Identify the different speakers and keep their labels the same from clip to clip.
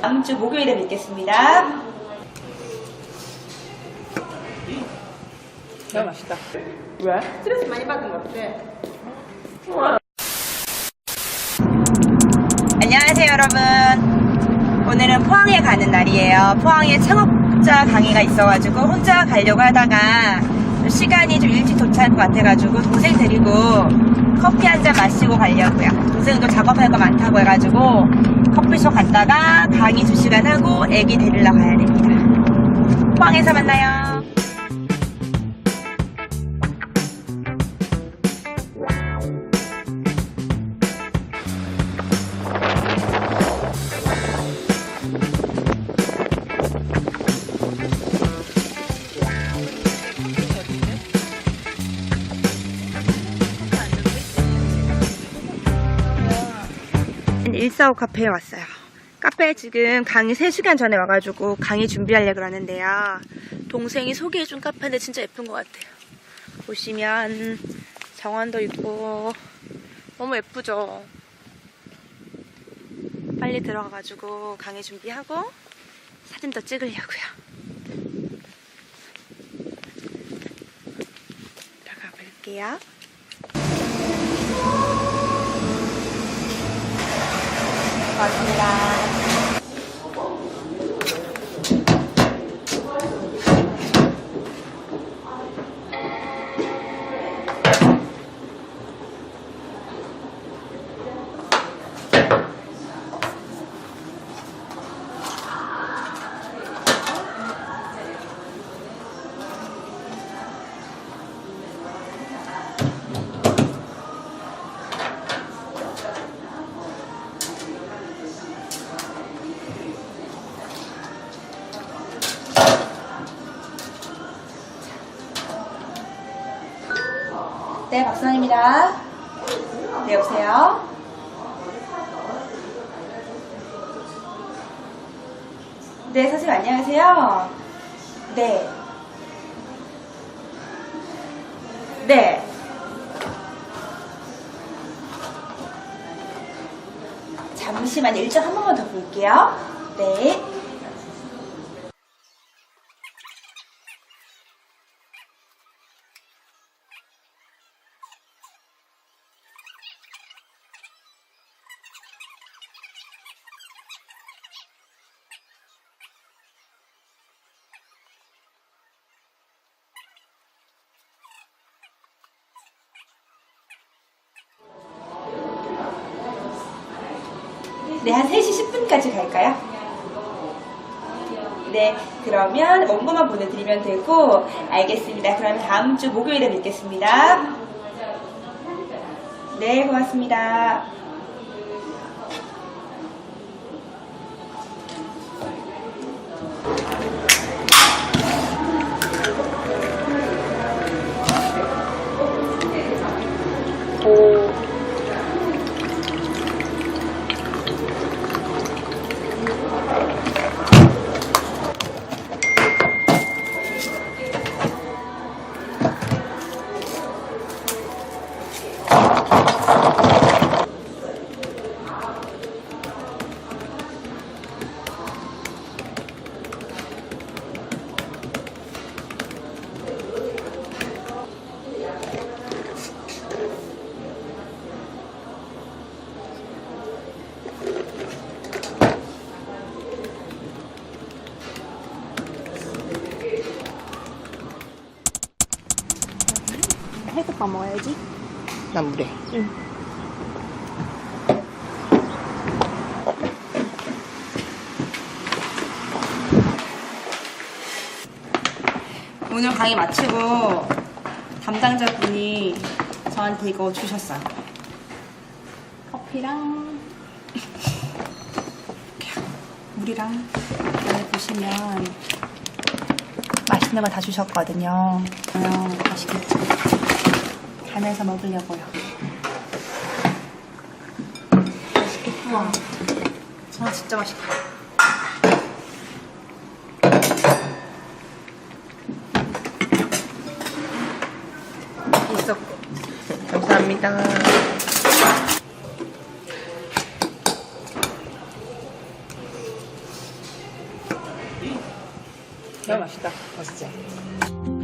Speaker 1: 다음 주 목요일에 뵙겠습니다.
Speaker 2: 너무 맛있다. 왜?
Speaker 1: 스트레스 많이 받은 것 같아. 안녕하세요, 여러분. 오늘은 포항에 가는 날이에요. 포항에 창업자 강의가 있어가지고 혼자 가려고 하다가 시간이 좀 일찍 도착할 것 같아가지고 동생 데리고 커피 한 잔 마시고 가려고요. 동생도 작업할 거 많다고 해가지고 커피숍 갔다가 강의 2시간 하고 애기 데리러 가야 됩니다. 포항에서 만나요. 일사오 카페에 왔어요. 카페에 지금 강의 3시간 전에 와가지고 강의 준비하려고 그러는데요. 동생이 소개해준 카페인데 진짜 예쁜 것 같아요. 보시면 정원도 있고 너무 예쁘죠? 빨리 들어가가지고 강의 준비하고 사진도 찍으려고요. 들어가 볼게요. 고맙습니다. 네, 박선입니다. 네, 여보세요? 네, 선생님 안녕하세요. 네. 네. 잠시만 일정 한 번만 더 볼게요. 네. 네, 한 3시 10분까지 갈까요? 네, 그러면 원고만 보내드리면 되고, 알겠습니다. 그러면 다음 주 목요일에 뵙겠습니다. 네, 고맙습니다. 밥 먹어야지.
Speaker 2: 난 물에.
Speaker 1: 오늘 강의 마치고 담당자분이 저한테 이거 주셨어요. 커피랑 물이랑 여기 보시면 맛있는 거 다 주셨거든요. 어, 맛있겠죠? 간해서 먹으려고요. 맛있겠다. 아, 진짜 맛있다. 있었고.
Speaker 2: 감사합니다. 너무 맛있다. 맛있지?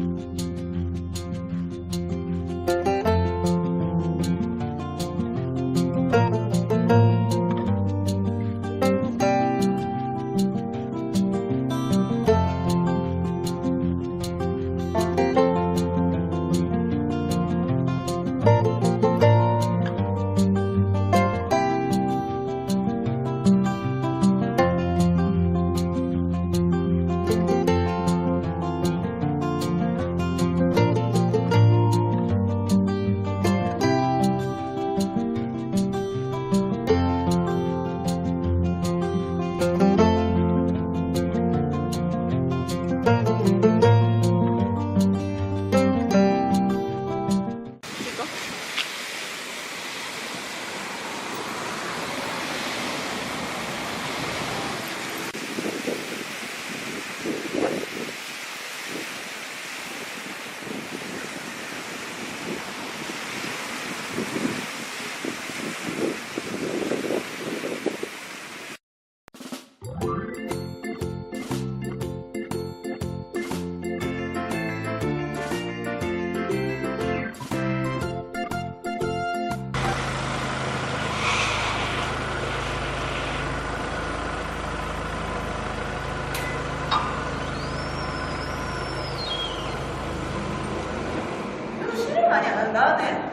Speaker 1: 안 네?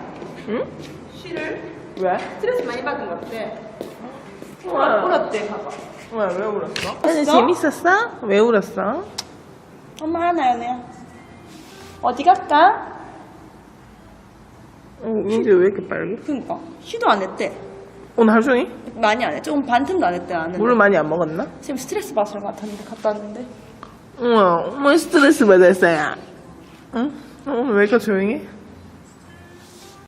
Speaker 2: 응?
Speaker 1: 쉬를?
Speaker 2: 왜?
Speaker 1: 스트레스 많이 받은 것 같아.
Speaker 2: 우와.
Speaker 1: 울었대, 봐봐.
Speaker 2: 왜, 왜 울었어? 아니, 재밌었어? 왜 울었어?
Speaker 1: 엄마 하나요, 그냥. 어디 갈까?
Speaker 2: 어, 민지 왜 이렇게 빨개?
Speaker 1: 그니까. 쉬도 안 했대.
Speaker 2: 오늘 하루 종일?
Speaker 1: 많이 안 해. 조금 반틈도 안 했대, 나는.
Speaker 2: 물을 많이 안 먹었나?
Speaker 1: 지금 스트레스 받을 것 같았는데, 갔다 왔는데.
Speaker 2: 우와, 뭐 스트레스 받았어요? 응? 어, 왜 이렇게 조용해?